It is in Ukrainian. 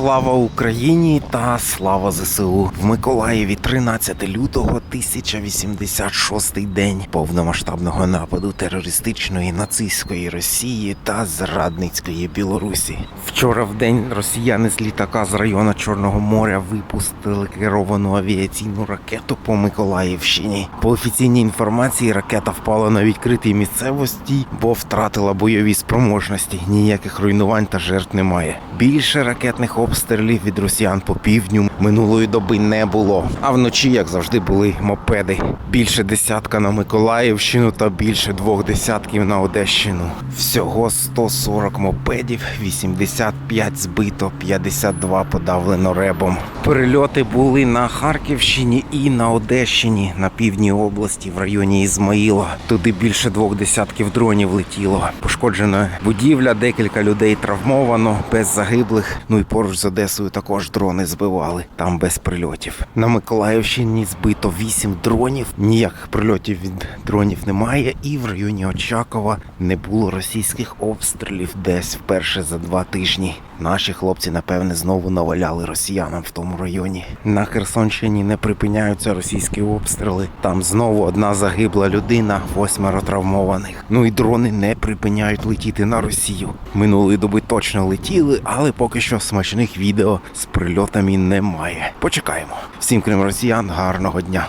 Слава Україні та слава ЗСУ в Миколаєві 13 лютого 1086 день повномасштабного нападу терористичної нацистської Росії та зрадницької Білорусі. Вчора в день росіяни з літака з району Чорного моря випустили керовану авіаційну ракету по Миколаївщині. По офіційній інформації ракета впала на відкритій місцевості, бо втратила бойові спроможності. Ніяких руйнувань та жертв немає. Більше ракетних обстрілів від росіян по півдню минулої доби не було. А вночі, як завжди, були мопеди. Більше десятка на Миколаївщину та більше двох десятків на Одещину. Всього 140 мопедів, 85 збито, 52 подавлено ребом. Перельоти були на Харківщині і на Одещині, на півдні області, в районі Ізмаїла. Туди більше двох десятків дронів летіло. Пошкоджена будівля, декілька людей травмовано, без загиблих. Ну і поруч з Одесою також дрони збивали. Там без прильотів. На Миколаївщині збито 8 дронів. Ніяких прильотів від дронів немає. І в районі Очакова не було російських обстрілів десь вперше за два тижні. Наші хлопці, напевне, знову наваляли росіянам в тому районі. На Херсонщині не припиняються російські обстріли. Там знову одна загибла людина, восьмеро травмованих. Ну і дрони не припиняють летіти на Росію. Минулої доби точно летіли, але поки що смачних відео з прильотами немає. Почекаємо. Всім крім росіян, гарного дня.